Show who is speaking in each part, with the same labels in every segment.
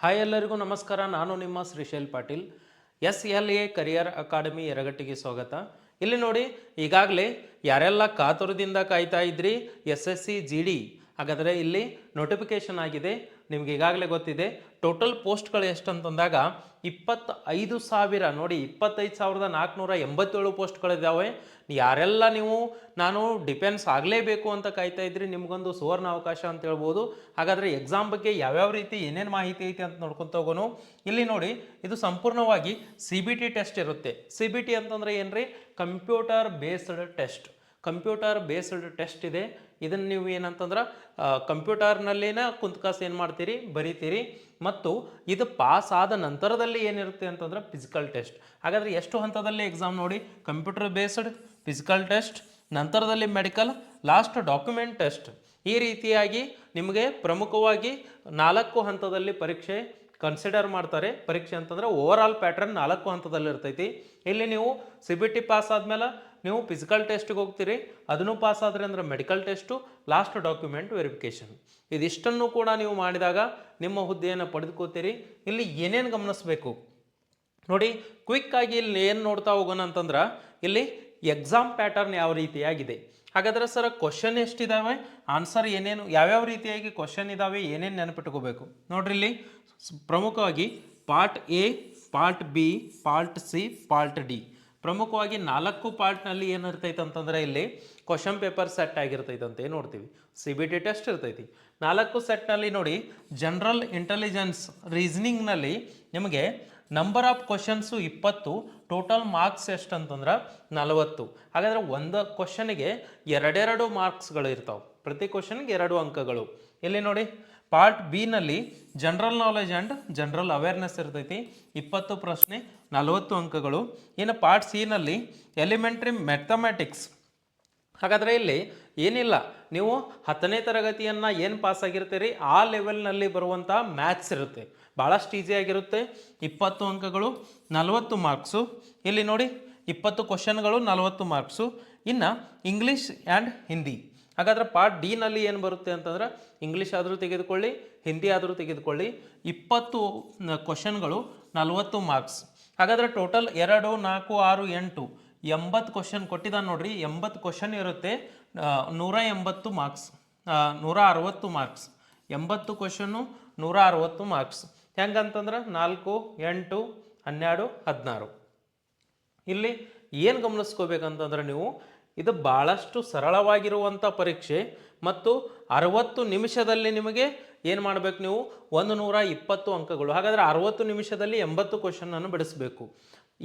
Speaker 1: Hi ಎಲ್ಲರಿಗೂ ನಮಸ್ಕಾರ. ನಾನು ನಿಮ್ಮ Shrishail Patil. S L A career academy ಎರಗಟ್ಟಿಗೆ ಸ್ವಾಗತ. ಇಲ್ಲಿ ನೋಡಿ, ಈಗಾಗಲೇ ಯಾರೆಲ್ಲ ಕಾತುರದಿಂದ ಕಾಯ್ತಾ ಇದ್ರಿ? S S C, G D ಹಾಗಾದರೆ ಇಲ್ಲಿ ನೋಟಿಫಿಕೇಷನ್ ಆಗಿದೆ. ನಿಮ್ಗೆ ಈಗಾಗಲೇ ಗೊತ್ತಿದೆ. ಟೋಟಲ್ ಪೋಸ್ಟ್ಗಳು ಎಷ್ಟು ಅಂತಂದಾಗ ಇಪ್ಪತ್ತೈದು ಸಾವಿರ. ನೋಡಿ, ಇಪ್ಪತ್ತೈದು ಸಾವಿರದ ನಾಲ್ಕುನೂರ ಎಂಬತ್ತೇಳು ಪೋಸ್ಟ್ಗಳಿದ್ದಾವೆ ಯಾರೆಲ್ಲ ನೀವು, ನಾನು ಡಿಪೆನ್ಸ್ ಆಗಲೇಬೇಕು ಅಂತ ಕಾಯ್ತಾ ಇದ್ರಿ, ನಿಮಗೊಂದು ಸುವರ್ಣ ಅವಕಾಶ ಅಂತ ಹೇಳ್ಬೋದು. ಹಾಗಾದರೆ ಎಕ್ಸಾಮ್ ಬಗ್ಗೆ ಯಾವ್ಯಾವ ರೀತಿ ಏನೇನು ಮಾಹಿತಿ ಐತಿ ಅಂತ ನೋಡ್ಕೊತ ಹೋಗೋನು. ಇಲ್ಲಿ ನೋಡಿ, ಇದು ಸಂಪೂರ್ಣವಾಗಿ ಸಿ ಬಿ ಟಿ ಟೆಸ್ಟ್ ಇರುತ್ತೆ. ಸಿ ಬಿ ಟಿ ಅಂತಂದರೆ ಏನು ರೀ computer based test computer based test ಇದೆ. ಇದನ್ನು ನೀವು ಏನಂತಂದ್ರೆ ಕಂಪ್ಯೂಟರ್ನಲ್ಲಿನ ಕುಂತ್ಕಾಸ್ ಏನು ಮಾಡ್ತೀರಿ? ಬರೀತೀರಿ. ಮತ್ತು ಇದು ಪಾಸ್ ಆದ ನಂತರದಲ್ಲಿ ಏನಿರುತ್ತೆ ಅಂತಂದ್ರೆ ಫಿಸಿಕಲ್ ಟೆಸ್ಟ್ ಹಾಗಾದರೆ ಎಷ್ಟು ಹಂತದಲ್ಲಿ ಎಕ್ಸಾಮ್ ನೋಡಿ? ಕಂಪ್ಯೂಟರ್ ಬೇಸ್ಡ್ ಫಿಸಿಕಲ್ ಟೆಸ್ಟ್ ನಂತರದಲ್ಲಿ ಮೆಡಿಕಲ್ ಲಾಸ್ಟ್ ಡಾಕ್ಯುಮೆಂಟ್ ಟೆಸ್ಟ್ ಈ ರೀತಿಯಾಗಿ ನಿಮಗೆ ಪ್ರಮುಖವಾಗಿ ನಾಲ್ಕು ಹಂತದಲ್ಲಿ ಪರೀಕ್ಷೆ ಕನ್ಸಿಡರ್ ಮಾಡ್ತಾರೆ. ಪರೀಕ್ಷೆ ಅಂತಂದ್ರೆ ಓವರ್ ಆಲ್ ಪ್ಯಾಟರ್ನ್ ನಾಲ್ಕು ಹಂತದಲ್ಲಿ ಇರ್ತೈತಿ. ಇಲ್ಲಿ ನೀವು ಸಿ ಬಿ ಟಿ ಪಾಸ್ ಆದಮೇಲೆ ನೀವು ಫಿಸಿಕಲ್ ಟೆಸ್ಟ್ಗೆ ಹೋಗ್ತೀರಿ, ಅದನ್ನು ಪಾಸ್ ಆದರೆ ಅಂದ್ರೆ medical test last document verification ಇದಿಷ್ಟನ್ನು ಕೂಡ ನೀವು ಮಾಡಿದಾಗ ನಿಮ್ಮ ಹುದ್ದೆಯನ್ನು ಪಡೆದುಕೋತೀರಿ. ಇಲ್ಲಿ ಏನೇನು ಗಮನಿಸಬೇಕು? ನೋಡಿ ಕ್ವಿಕ್ ಆಗಿ ಇಲ್ಲಿ ಏನು ನೋಡ್ತಾ ಹೋಗೋಣ ಅಂತಂದ್ರೆ, ಇಲ್ಲಿ ಎಕ್ಸಾಮ್ ಪ್ಯಾಟರ್ನ್ ಯಾವ ರೀತಿಯಾಗಿದೆ. ಹಾಗಾದ್ರೆ ಸರ್ ಕ್ವಶನ್ ಎಷ್ಟಿದ್ದಾವೆ ಆನ್ಸರ್ ಏನೇನು, ಯಾವ್ಯಾವ ರೀತಿಯಾಗಿ ಕ್ವಶನ್ ಇದಾವೆ, ಏನೇನು ನೆನಪಿಟ್ಕೋಬೇಕು? ನೋಡ್ರಿ ಇಲ್ಲಿ, ಪ್ರಮುಖವಾಗಿ part A part B part C part D ಪ್ರಮುಖವಾಗಿ ನಾಲ್ಕು ಪಾರ್ಟ್ನಲ್ಲಿ ಏನಿರ್ತೈತೆ ಅಂತಂದ್ರೆ ಇಲ್ಲಿ ಕ್ವಶನ್ ಪೇಪರ್ ಸೆಟ್ ಆಗಿರ್ತೈತಂತೆ ನೋಡ್ತೀವಿ? ಸಿ ಬಿ ಟಿ ಟೆಸ್ಟ್ ಇರ್ತೈತಿ. ನಾಲ್ಕು ಸೆಟ್ನಲ್ಲಿ ನೋಡಿ, ಜನರಲ್ ಇಂಟೆಲಿಜೆನ್ಸ್ ರೀಸನಿಂಗ್ನಲ್ಲಿ ನಿಮಗೆ ನಂಬರ್ ಆಫ್ ಕ್ವಶನ್ಸು ಇಪ್ಪತ್ತು, ಟೋಟಲ್ ಮಾರ್ಕ್ಸ್ ಎಷ್ಟು ಅಂತಂದ್ರೆ ನಲವತ್ತು. ಹಾಗಾದರೆ ಒಂದು ಕ್ವಶನ್ಗೆ ಎರಡೆರಡು ಮಾರ್ಕ್ಸ್ಗಳು ಇರ್ತಾವೆ. ಪ್ರತಿ ಕ್ವಶನ್ಗೆ ಎರಡು ಅಂಕಗಳು. ಇಲ್ಲಿ ನೋಡಿ, part ಬಿನಲ್ಲಿ general knowledge and general awareness ಇರ್ತೈತಿ. ಇಪ್ಪತ್ತು ಪ್ರಶ್ನೆ ನಲವತ್ತು ಅಂಕಗಳು. ಇನ್ನು ಪಾರ್ಟ್ ಸಿನಲ್ಲಿ ಎಲಿಮೆಂಟ್ರಿ ಮ್ಯಾಥಮೆಟಿಕ್ಸ್ ಹಾಗಾದರೆ ಇಲ್ಲಿ ಏನಿಲ್ಲ, ನೀವು ಹತ್ತನೇ ತರಗತಿಯನ್ನು ಏನು ಪಾಸ್ ಆಗಿರ್ತೀರಿ, ಆ ಲೆವೆಲ್ನಲ್ಲಿ ಬರುವಂಥ ಮ್ಯಾಥ್ಸ್ ಇರುತ್ತೆ. ಭಾಳಷ್ಟು ಈಸಿಯಾಗಿರುತ್ತೆ ಇಪ್ಪತ್ತು ಅಂಕಗಳು, ನಲವತ್ತು ಮಾರ್ಕ್ಸು ಇಲ್ಲಿ ನೋಡಿ, ಇಪ್ಪತ್ತು ಕ್ವಶನ್ಗಳು ನಲವತ್ತು ಮಾರ್ಕ್ಸು ಇನ್ನು ಇಂಗ್ಲೀಷ್ ಆ್ಯಂಡ್ ಹಿಂದಿ ಹಾಗಾದ್ರೆ ಪಾರ್ಟ್ ಡಿನಲ್ಲಿ ಏನು ಬರುತ್ತೆ ಅಂತಂದ್ರೆ ಇಂಗ್ಲೀಷ್ ಆದರೂ ತೆಗೆದುಕೊಳ್ಳಿ ಹಿಂದಿ ಆದರೂ ತೆಗೆದುಕೊಳ್ಳಿ, ಇಪ್ಪತ್ತು ಕ್ವಶನ್ಗಳು ನಲವತ್ತು ಮಾರ್ಕ್ಸ್ ಹಾಗಾದ್ರೆ ಟೋಟಲ್ ಎರಡು, ನಾಲ್ಕು, ಆರು, ಎಂಟು, ಎಂಬತ್ತು ಕ್ವಶನ್ ಕೊಟ್ಟಿದ್ದಾನೆ ನೋಡ್ರಿ. ಎಂಬತ್ತು ಕ್ವಶನ್ ಇರುತ್ತೆ. ನೂರ ಎಂಬತ್ತು ಮಾರ್ಕ್ಸ್ ನೂರ ಅರವತ್ತು ಮಾರ್ಕ್ಸ್ ಎಂಬತ್ತು ಕ್ವಶನ್ನು ನೂರ ಅರವತ್ತು ಮಾರ್ಕ್ಸ್ ಹೆಂಗಂತಂದ್ರೆ ನಾಲ್ಕು, ಎಂಟು, ಹನ್ನೆರಡು, ಹದಿನಾರು. ಇಲ್ಲಿ ಏನು ಗಮನಿಸ್ಕೋಬೇಕಂತಂದ್ರೆ ನೀವು ಇದು ಭಾಳಷ್ಟು ಸರಳವಾಗಿರುವಂಥ ಪರೀಕ್ಷೆ ಮತ್ತು ಅರವತ್ತು ನಿಮಿಷದಲ್ಲಿ ನಿಮಗೆ ಏನು ಮಾಡಬೇಕು ನೀವು? ಒಂದು ನೂರ ಇಪ್ಪತ್ತು ಅಂಕಗಳು. ಹಾಗಾದರೆ ಅರವತ್ತು ನಿಮಿಷದಲ್ಲಿ ಎಂಬತ್ತು ಕ್ವಶನನ್ನು ಬಿಡಿಸಬೇಕು.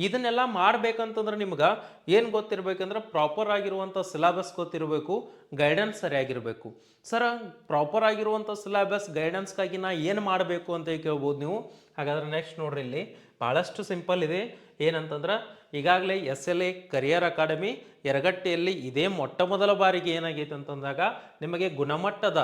Speaker 1: ಇದನ್ನೆಲ್ಲ ಮಾಡಬೇಕಂತಂದ್ರೆ ನಿಮ್ಗೆ ಏನು ಗೊತ್ತಿರಬೇಕಂದ್ರೆ ಪ್ರಾಪರ್ ಆಗಿರುವಂಥ ಸಿಲಾಬಸ್ ಗೊತ್ತಿರಬೇಕು ಗೈಡೆನ್ಸ್ ಸರಿಯಾಗಿರಬೇಕು. ಸರ್ ಪ್ರಾಪರ್ ಆಗಿರುವಂಥ ಸಿಲಾಬಸ್ ಗೈಡೆನ್ಸ್ಗಾಗಿ ನಾ ಏನು ಮಾಡಬೇಕು ಅಂತ ಕೇಳ್ಬೋದು ನೀವು? ಹಾಗಾದ್ರೆ ನೆಕ್ಸ್ಟ್ ನೋಡ್ರಿ ಇಲ್ಲಿ. ಭಾಳಷ್ಟು ಸಿಂಪಲ್ ಇದೆ. ಏನಂತಂದ್ರೆ, ಈಗಾಗಲೇ S L A career academy ಯರಗಟ್ಟೆಯಲ್ಲಿ ಇದೇ ಮೊಟ್ಟ ಮೊದಲ ಬಾರಿಗೆ ಏನಾಗೈತೆ ಅಂತಂದಾಗ, ನಿಮಗೆ ಗುಣಮಟ್ಟದ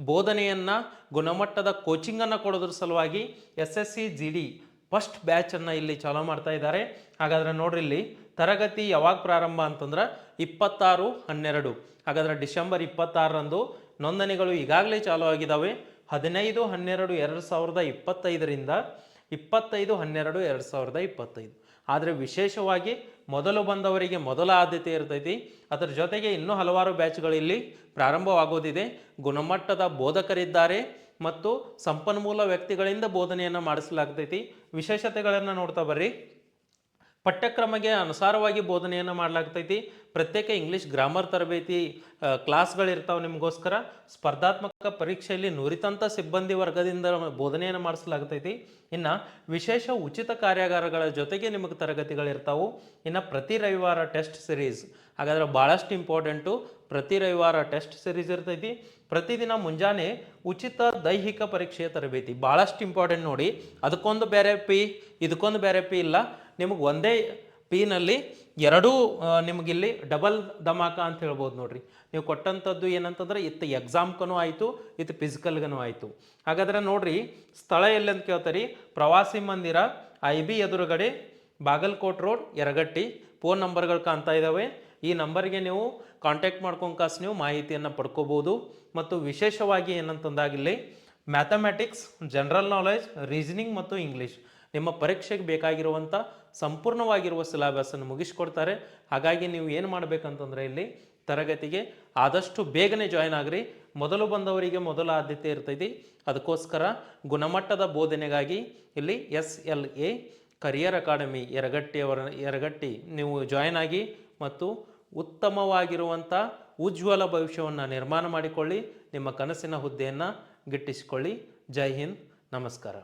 Speaker 1: ಬೋಧನೆಯನ್ನು, ಗುಣಮಟ್ಟದ ಕೋಚಿಂಗನ್ನು ಕೊಡೋದ್ರ ಸಲುವಾಗಿ S S C G D first ಬ್ಯಾಚನ್ನು ಇಲ್ಲಿ ಚಾಲೂ ಮಾಡ್ತಾ ಇದ್ದಾರೆ. ಹಾಗಾದ್ರೆ ನೋಡ್ರಿ ಇಲ್ಲಿ, ತರಗತಿ ಯಾವಾಗ ಪ್ರಾರಂಭ ಅಂತಂದ್ರೆ, ಇಪ್ಪತ್ತಾರು ಹನ್ನೆರಡು. ಹಾಗಾದ್ರೆ ಡಿಸೆಂಬರ್ ಇಪ್ಪತ್ತಾರರಂದು ನೋಂದಣಿಗಳು ಈಗಾಗಲೇ ಚಾಲೂ ಆಗಿದ್ದಾವೆ ಹದಿನೈದು, ಹನ್ನೆರಡು, ಎರಡು ಸಾವಿರದ ಇಪ್ಪತ್ತೈದರಿಂದ ಇಪ್ಪತ್ತೈದು, ಹನ್ನೆರಡು, ಎರಡು ಸಾವಿರದ ಇಪ್ಪತ್ತೈದು. ಆದರೆ ವಿಶೇಷವಾಗಿ ಮೊದಲು ಬಂದವರಿಗೆ ಮೊದಲ ಆದ್ಯತೆ ಇರ್ತೈತಿ. ಅದರ ಜೊತೆಗೆ ಇನ್ನೂ ಹಲವಾರು ಬ್ಯಾಚ್ಗಳಲ್ಲಿ ಪ್ರಾರಂಭವಾಗೋದಿದೆ. ಗುಣಮಟ್ಟದ ಬೋಧಕರಿದ್ದಾರೆ ಮತ್ತು ಸಂಪನ್ಮೂಲ ವ್ಯಕ್ತಿಗಳಿಂದ ಬೋಧನೆಯನ್ನು ಮಾಡಿಸಲಾಗ್ತೈತಿ. ವಿಶೇಷತೆಗಳನ್ನು ನೋಡ್ತಾ ಬರ್ರಿ. ಪಠ್ಯಕ್ರಮಕ್ಕೆ ಅನುಸಾರವಾಗಿ ಬೋಧನೆಯನ್ನು ಮಾಡಲಾಗ್ತೈತಿ. ಪ್ರತ್ಯೇಕ ಇಂಗ್ಲೀಷ್ ಗ್ರಾಮರ್ ತರಬೇತಿ ಕ್ಲಾಸ್ಗಳಿರ್ತಾವೆ ನಿಮಗೋಸ್ಕರ. ಸ್ಪರ್ಧಾತ್ಮಕ ಪರೀಕ್ಷೆಯಲ್ಲಿ ನುರಿತಂಥ ಸಿಬ್ಬಂದಿ ವರ್ಗದಿಂದ ಬೋಧನೆಯನ್ನು ಮಾಡಿಸಲಾಗ್ತೈತಿ. ಇನ್ನು ವಿಶೇಷ ಉಚಿತ ಕಾರ್ಯಾಗಾರಗಳ ಜೊತೆಗೆ ನಿಮಗೆ ತರಗತಿಗಳಿರ್ತಾವೆ ಇನ್ನು ಪ್ರತಿ ರವಿವಾರ ಟೆಸ್ಟ್ ಸಿರೀಸ್ ಹಾಗಾದ್ರೆ ಭಾಳಷ್ಟು ಇಂಪಾರ್ಟೆಂಟು ಪ್ರತಿ ರವಿವಾರ ಟೆಸ್ಟ್ ಸಿರೀಸ್ ಇರ್ತೈತಿ. ಪ್ರತಿದಿನ ಮುಂಜಾನೆ ಉಚಿತ ದೈಹಿಕ ಪರೀಕ್ಷೆಯ ತರಬೇತಿ. ಭಾಳಷ್ಟು ಇಂಪಾರ್ಟೆಂಟ್ ನೋಡಿ. ಅದಕ್ಕೊಂದು ಬೇರೆ ಪಿ ಇದಕ್ಕೊಂದು ಬೇರೆ ಪಿ ಇಲ್ಲ. ನಿಮಗೆ ಒಂದೇ ಪಿನಲ್ಲಿ ಎರಡೂ ನಿಮಗಿಲ್ಲಿ ಡಬಲ್ ಧಮಾಕ ಅಂತ ಹೇಳ್ಬೋದು ನೋಡ್ರಿ. ನೀವು ಕೊಟ್ಟಂಥದ್ದು ಏನಂತಂದ್ರೆ ಇತ್ತು ಎಕ್ಸಾಮ್ಗೂ ಆಯಿತು, ಇತ್ತು ಫಿಸಿಕಲ್ಗೂ ಆಯಿತು. ಹಾಗಾದ್ರೆ ನೋಡ್ರಿ, ಸ್ಥಳ ಎಲ್ಲಿ ಅಂತ ಕೇಳ್ತಾರೆ ಪ್ರವಾಸಿ ಮಂದಿರ ಐ ಬಿ ಎದುರುಗಡೆ, ಬಾಗಲ್ಕೋಟ್ ರೋಡ್ ಎರಗಟ್ಟಿ ಫೋನ್ ನಂಬರ್ಗಳು ಕಾಣ್ತಾ ಇದ್ದಾವೆ ಈ ನಂಬರ್ಗೆ ನೀವು ಕಾಂಟ್ಯಾಕ್ಟ್ ಮಾಡ್ಕೊಂಡು ಕಾಸು ನೀವು ಮಾಹಿತಿಯನ್ನು ಪಡ್ಕೋಬೋದು. ಮತ್ತು ವಿಶೇಷವಾಗಿ ಏನಂತಂದಾಗಿಲ್ಲಿ ಮ್ಯಾಥಮೆಟಿಕ್ಸ್ ಜನರಲ್ ನಾಲೆಜ್ ರೀಸನಿಂಗ್ ಮತ್ತು ಇಂಗ್ಲೀಷ್. ನಿಮ್ಮ ಪರೀಕ್ಷೆಗೆ ಬೇಕಾಗಿರುವಂಥ ಸಂಪೂರ್ಣವಾಗಿರುವ ಸಿಲಾಬಸನ್ನು ಮುಗಿಸ್ಕೊಡ್ತಾರೆ. ಹಾಗಾಗಿ ನೀವು ಏನು ಮಾಡಬೇಕಂತಂದರೆ ಇಲ್ಲಿ ತರಗತಿಗೆ ಆದಷ್ಟು ಬೇಗನೆ ಜಾಯ್ನ್ ಆಗ್ರಿ. ಮೊದಲು ಬಂದವರಿಗೆ ಮೊದಲ ಆದ್ಯತೆ ಇರ್ತೈತಿ. ಅದಕ್ಕೋಸ್ಕರ ಗುಣಮಟ್ಟದ ಬೋಧನೆಗಾಗಿ ಇಲ್ಲಿ S L A career academy ಎರಗಟ್ಟಿಯವರ Yaragatti ನೀವು ಜಾಯ್ನ್ ಆಗಿ ಮತ್ತು ಉತ್ತಮವಾಗಿರುವಂಥ ಉಜ್ವಲ ಭವಿಷ್ಯವನ್ನು ನಿರ್ಮಾಣ ಮಾಡಿಕೊಳ್ಳಿ. ನಿಮ್ಮ ಕನಸಿನ ಹುದ್ದೆಯನ್ನು ಗಿಟ್ಟಿಸಿಕೊಳ್ಳಿ. ಜೈ ಹಿಂದ್. ನಮಸ್ಕಾರ.